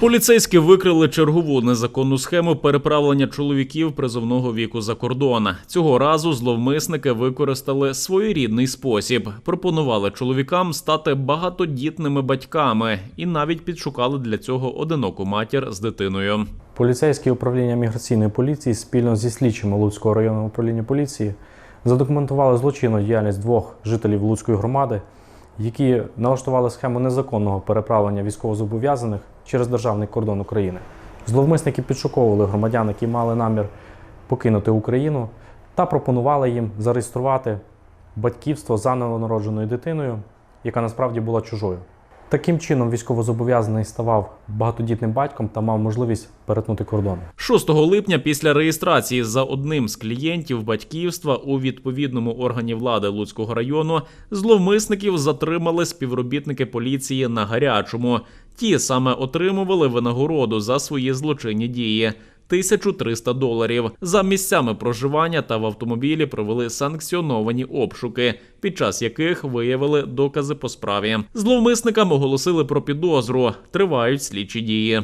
Поліцейські викрили чергову незаконну схему переправлення чоловіків призовного віку за кордон. Цього разу зловмисники використали своєрідний спосіб. Пропонували чоловікам стати багатодітними батьками і навіть підшукали для цього одиноку матір з дитиною. Поліцейське управління міграційної поліції спільно зі слідчими Луцького районного управління поліції задокументували злочинну діяльність двох жителів Луцької громади, які налаштували схему незаконного переправлення військовозобов'язаних через державний кордон України. Зловмисники підшуковували громадян, які мали намір покинути Україну, та пропонували їм зареєструвати батьківство за новонародженою дитиною, яка насправді була чужою. Таким чином, військовозобов'язаний ставав багатодітним батьком та мав можливість перетнути кордон. 6 липня після реєстрації за одним з клієнтів батьківства у відповідному органі влади Луцького району зловмисників затримали співробітники поліції на гарячому. Ті саме отримували винагороду за свої злочинні дії. 1300 доларів за місцями проживання та в автомобілі провели санкціоновані обшуки, під час яких виявили докази по справі. Зловмисникам оголосили про підозру. Тривають слідчі дії.